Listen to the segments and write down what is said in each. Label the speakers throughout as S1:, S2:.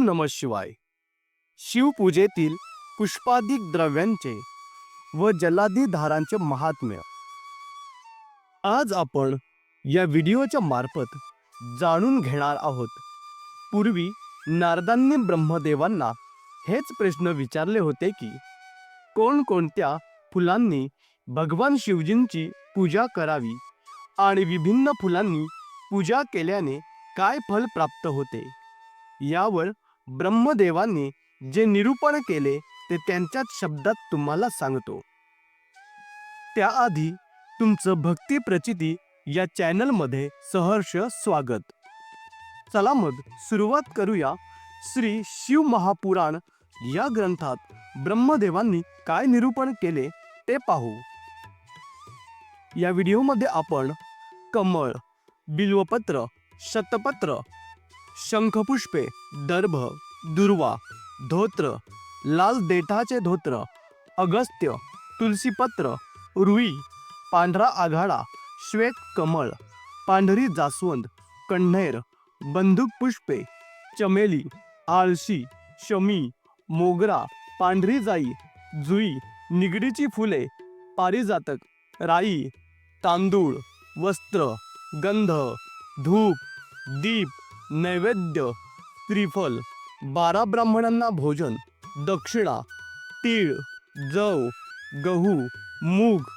S1: ओम नम शिवाय. शिवपूजेतील पुष्पाधिक द्रव्यांचे व जलाधिधारांचे महात्म्य. आज आपण या व्हिडिओच्या मार्फत जाणून घेणार आहोत. पूर्वी नारदांनी ब्रह्मदेवांना हेच प्रश्न विचारले होते की कोणकोणत्या फुलांनी भगवान शिवजींची पूजा करावी आणि विभिन्न फुलांनी पूजा केल्याने काय फल प्राप्त होते? यावर ब्रह्मदेवांनी जे निरूपण केले ते त्यांच्याच शब्दात तुम्हाला सांगतो. त्याआधी तुमचं भक्ती प्रचिती या चॅनलमध्ये सहर्ष स्वागत. चला मग सुरुवात करूया श्री शिव महापुराण या ग्रंथात ब्रह्मदेवांनी काय निरूपण केले ते पाहू. या व्हिडिओमध्ये आपण कमळ बिल्वपत्र शतपत्र शंखपुष्पे दर्भ दुर्वा धोत्र लाल देठाचे धोत्र अगस्त्य तुलसीपत्र रुई पांढरा आघाडा श्वेत कमळ पांढरी जास्वंद कण्हेर बंदूक पुष्पे चमेली आळशी शमी मोगरा पांढरी जाई जुई निगडीची फुले पारिजातक राई तांदूळ वस्त्र गंध धूप दीप नैवेद्य त्रिफल बारा ब्राह्मणांना भोजन दक्षिणा तीळ जव गहू मूग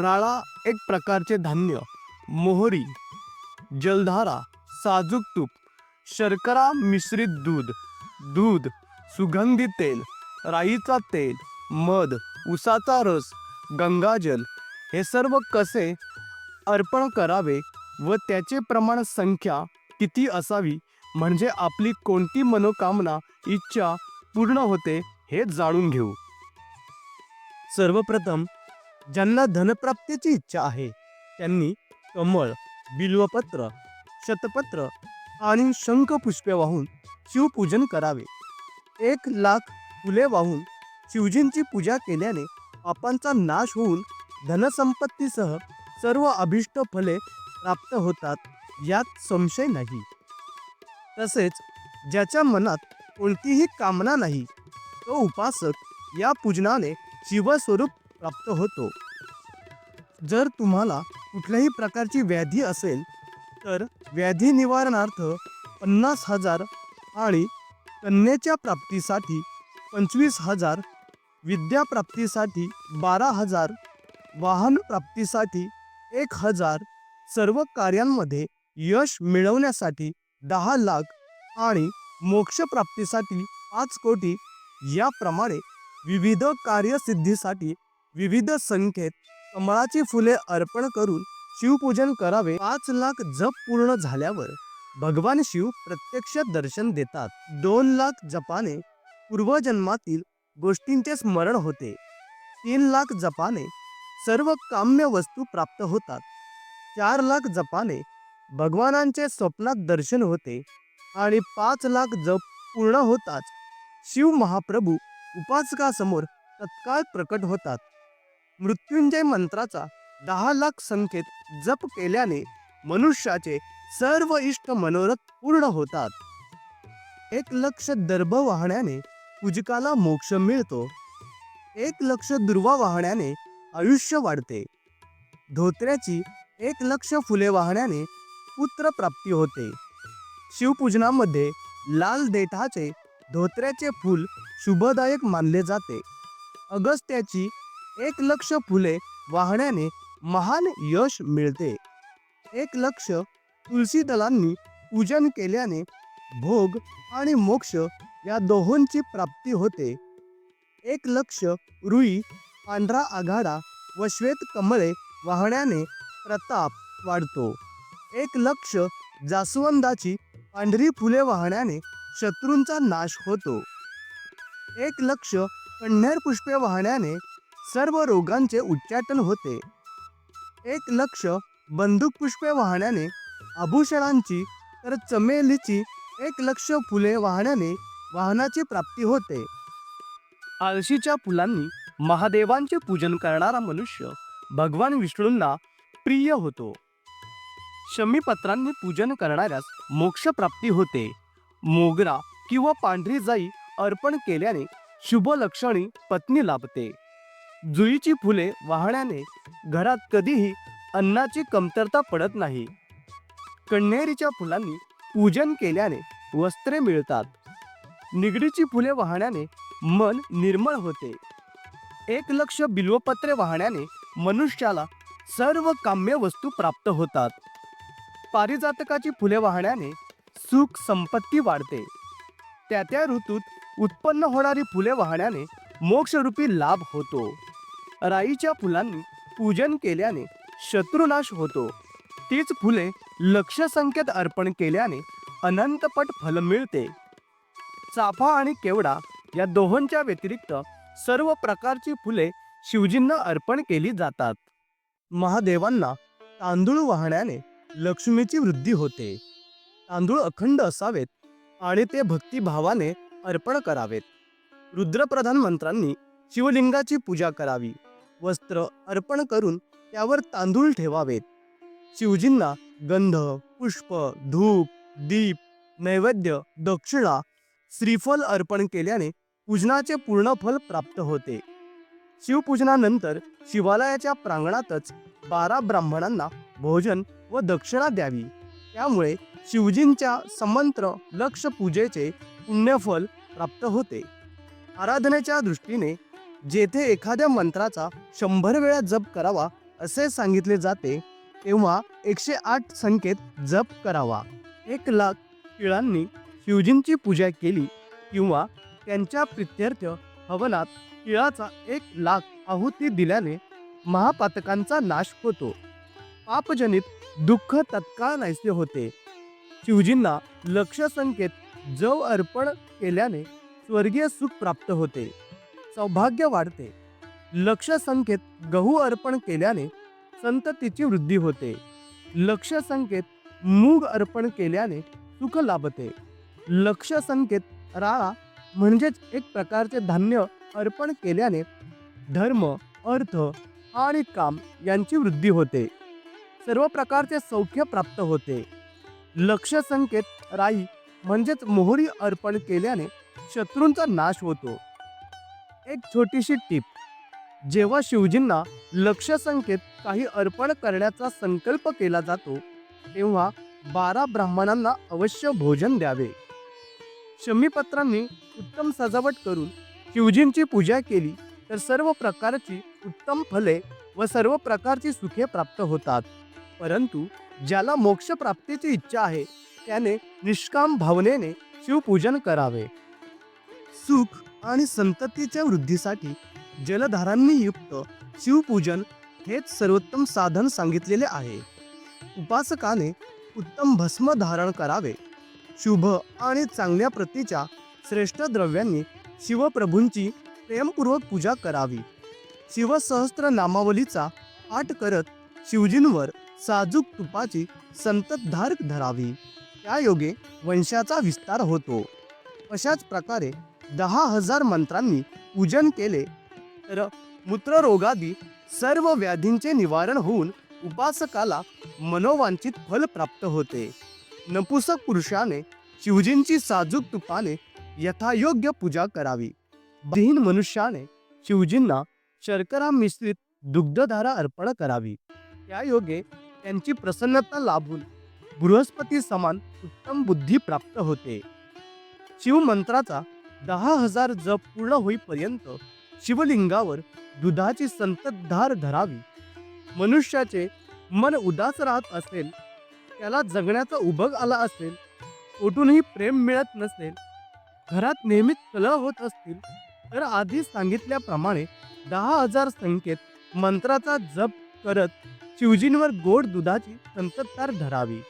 S1: राळा एक प्रकारचे धान्य मोहरी जलधारा साजूक तूप शर्करा मिश्रित दूध दूध सुगंधी तेल राईचा तेल मध उसाचा रस गंगाजल हे सर्व कसे अर्पण करावे व त्याचे प्रमाण संख्या किती असावी म्हणजे आपली कोणती मनोकामना इच्छा पूर्ण होते हे जाणून घेऊ. सर्वप्रथम ज्यांना धनप्राप्तीची इच्छा आहे त्यांनी कमळ बिल्वपत्र शतपत्र आणि शंखपुष्पे वाहून शिवपूजन करावे. एक लाख फुले वाहून शिवजींची पूजा केल्याने पापांचा नाश होऊन धनसंपत्तीसह सर्व अभिष्ट फले प्राप्त होतात यात संशय नाही. तसेच ज्याच्या मनात कोणतीही कामना नाही तो उपासक या पूजनाने शिवस्वरूप प्राप्त होतो. जर तुम्हाला कुठल्याही प्रकारची व्याधी असेल तर व्याधी निवारणार्थ पन्नास हजार आणि कन्येच्या प्राप्तीसाठी पंचवीस हजार विद्याप्राप्तीसाठी बारा हजार वाहन प्राप्तीसाठी एक हजार सर्व कार्यांमध्ये यश मिळवण्यासाठी दहा लाख आणि मोक्ष प्राप्तीसाठी पाच कोटी याप्रमाणे विविध कार्यसिद्धीसाठी विविध संख्येत कमळाची फुले अर्पण करून शिवपूजन करावे. पाच लाख जप पूर्ण झाल्यावर भगवान शिव प्रत्यक्ष दर्शन देतात. दोन लाख जपाने पूर्वजन्मातील गोष्टींचे स्मरण होते. तीन लाख जपाने सर्व काम्य वस्तू प्राप्त होतात. चार लाख जपाने भगवानांचे स्वप्नात दर्शन होते आणि पाच लाख जप पूर्ण होताच. शिव महाप्रभू उपासकासमोर तत्काळ प्रकट होतात. मृत्युंजय मंत्राचा दहा लाख संख्येत जप केल्याने मनुष्याचे सर्व इष्ट मनोरथ पूर्ण होतात. एक लक्ष दर्भ वाहण्याने पूजकाला मोक्ष मिळतो. एक लक्ष दुर्वा वाहण्याने आयुष्य वाढते. धोत्र्याची एक लक्ष फुले वाहण्याने पुत्र प्राप्ती होते. शिवपूजनामध्ये लाल देठाचे धोत्र्याचे फूल शुभदायक मानले जाते. अगस्त्याची एक लक्ष फुले वाहण्याने महान यश मिळते. एक लक्ष तुलसी दलांनी पूजन केल्याने भोग आणि मोक्ष या दोहोंची प्राप्ती होते. एक लक्ष रुई पांढरा आघाडा व श्वेत कमळे वाहण्याने प्रताप वाढतो. एक लक्ष जास्वंदाची पांढरी फुले वाहण्याने शत्रूंचा नाश होतो. एक लक्ष कण्हेर पुष्पे वाहण्याने सर्व रोगांचे उच्चाटन होते. एक लक्ष बंदूक पुष्पे वाहण्याने आभूषणांची तर चमेलीची एक लक्ष फुले वाहण्याने वाहनाची प्राप्ती होते. आळशीच्या फुलांनी महादेवांचे पूजन करणारा मनुष्य भगवान विष्णूंना प्रिय होतो. शमीपत्रांनी पूजन करणाऱ्यास मोक्ष प्राप्ती होते. मोगरा किंवा पांढरी जाई अर्पण केल्याने शुभ लक्षणी पत्नी लाभते. जुईची फुले वाहण्याने घरात कधीही अन्नाची कमतरता पडत नाही. कण्हेरीच्या फुलांनी पूजन केल्याने वस्त्रे मिळतात. निगडीची फुले वाहण्याने मन निर्मळ होते. एक लक्ष बिल्वपत्रे वाहण्याने मनुष्याला सर्व काम्य वस्तू प्राप्त होतात. पारिजातकाची फुले वाहण्याने सुख संपत्ती वाढते. त्या त्या ऋतूत उत्पन्न होणारी फुले वाहण्याने मोक्षरूपी लाभ होतो. राईच्या फुलांनी पूजन केल्याने शत्रुनाश होतो. तीच फुले लक्ष अर्पण केल्याने अनंतपट फल मिळते. चाफा आणि केवडा या दोहोंच्या व्यतिरिक्त सर्व प्रकारची फुले शिवजींना अर्पण केली जातात. महादेवांना तांदूळ वाहण्याने लक्ष्मीची वृद्धी होते. तांदूळ अखंड असावेत आणि ते भक्तिभावाने अर्पण करावेत. रुद्रप्रधान मंत्रांनी शिवलिंगाची पूजा करावी. वस्त्र अर्पण करून त्यावर तांदूळ ठेवावेत. शिवजींना गंध पुष्प धूप दीप नैवेद्य दक्षिणा श्रीफल अर्पण केल्याने पूजनाचे पूर्ण फल प्राप्त होते. शिवपूजनानंतर शिवालयाच्या प्रांगणातच बारा ब्राह्मणांना भोजन व दक्षिणा द्यावी. त्यामुळे शिवजींच्या समंत्र लक्ष पूजेचे पुण्यफल प्राप्त होते. आराधनेच्या दृष्टीने जेथे एखाद्या मंत्राचा शंभर वेळा जप करावा असे सांगितले जाते तेव्हा एकशे आठ संख्येत जप करावा. एक लाख टिळांनी शिवजींची पूजा केली किंवा त्यांच्या प्रित्यर्थ हवनात टिळाचा एक लाख आहुती दिल्याने महापातकांचा नाश होतो. पापजनित दुःख तत्काळ नाहीसे होते. शिवजींना लक्ष संकेत जव अर्पण केल्याने स्वर्गीय सुख प्राप्त होते. सौभाग्य वाढते. लक्ष संकेत गहू अर्पण केल्याने संततीची वृद्धी होते. लक्ष संकेत मूग अर्पण केल्याने सुख लाभते. लक्ष संकेत राळा म्हणजेच एक प्रकारचे धान्य अर्पण केल्याने धर्म अर्थ आणि काम यांची वृद्धी होते. सर्व प्रकारचे सौख्य प्राप्त होते. लक्ष संकेत राई म्हणजेच मोहरी अर्पण केल्याने शत्रूंचा नाश होतो. एक छोटीशी टीप. जेव्हा शिवजींना लक्ष संकेत काही अर्पण करण्याचा संकल्प केला जातो तेव्हा बारा ब्राह्मणांना अवश्य भोजन द्यावे. शमीपत्रांनी उत्तम सजावट करून शिवजींची पूजा केली तर सर्व प्रकारची उत्तम फले व सर्व प्रकारची सुखे प्राप्त होतात. परंतु ज्याला मोक्षप्राप्तीची इच्छा आहे त्याने निष्काम भावनेने शिवपूजन करावे. सुख आणि संततीच्या वृद्धीसाठी जलधारांनी युक्त शिवपूजन हेच सर्वोत्तम साधन सांगितलेले आहे. उपासकाने उत्तम भस्म धारण करावे. शुभ आणि चांगल्या प्रतीच्या श्रेष्ठ द्रव्यांनी शिवप्रभूंची प्रेमपूर्वक पूजा करावी. शिवसहस्त्र नामावलीचा पाठ करत शिवजींवर साजूक तुपाची संततधार धरावी. त्या योगे वंशाचा विस्तार होतो. अशाच प्रकारे दहा हजार मंत्रांनी पूजन केले तर मूत्ररोगादी सर्व व्याधींचे निवारण होऊन उपासकाला मनोवांछित फल प्राप्त होते. नपुसक पुरुषाने शिवजींची साजूक तुपाने यथायोग्य पूजा करावी. बहीण मनुष्याने शिवजींना शर्करा मिश्रित दुग्धधारा अर्पण करावी. त्या योगे त्यांची प्रसन्नता लाभून बृहस्पती समान उत्तम बुद्धी प्राप्त होते. शिवमंत्राचा दहा हजार जप पूर्ण होईपर्यंत शिवलिंगावर दुधाची संततधार धरावी. मनुष्याचे मन उदास राहत असेल त्याला जगण्याचा उभग आला असेल कुठूनही प्रेम मिळत नसेल घरात नेहमीच कलह होत असतील तर आधी सांगितल्याप्रमाणे दहा हजार संख्येत मंत्राचा जप करत शिवजींवर गोड दुधाची संततधार धरावी.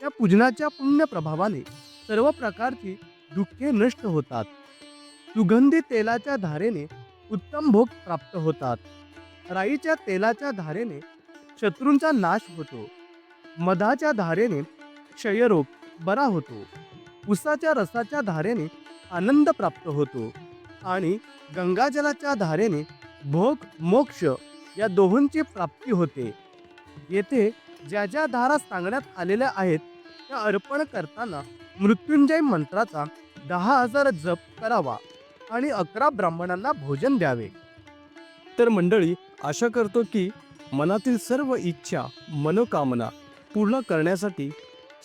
S1: त्या पूजनाच्या पुण्य प्रभावाने सर्व प्रकारची दुःखे नष्ट होतात. सुगंधी तेलाच्या धारेने उत्तम भोग प्राप्त होतात. राईच्या तेलाच्या धारेने शत्रूंचा नाश होतो. मधाच्या धारेने क्षयरोग बरा होतो. उसाच्या रसाच्या धारेने आनंद प्राप्त होतो. आणि गंगाजलाच्या धारेने भोग मोक्ष या दोहोंची प्राप्ती होते. येथे ज्या ज्या धारा सांगण्यात आलेल्या आहेत त्या अर्पण करताना मृत्युंजय मंत्राचा दहा हजार जप करावा आणि अकरा ब्राह्मणांना भोजन द्यावे. तर मंडळी आशा करतो की मनातील सर्व इच्छा मनोकामना पूर्ण करण्यासाठी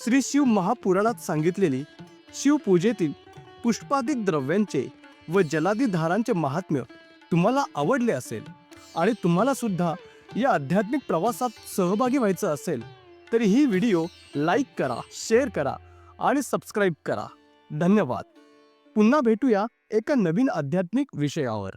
S1: श्री शिव महापुराणात सांगितलेली शिवपूजेतील पुष्पादिक द्रव्यांचे व जलादी धारांचे महात्म्य तुम्हाला आवडले असेल. आणि तुम्हाला सुद्धा या आध्यात्मिक प्रवासात सहभागी व्हायचं असेल तर ही व्हिडिओ लाईक करा शेअर करा आणि सबस्क्राईब करा. धन्यवाद. पुन्हा भेटूया एका नवीन आध्यात्मिक विषयावर.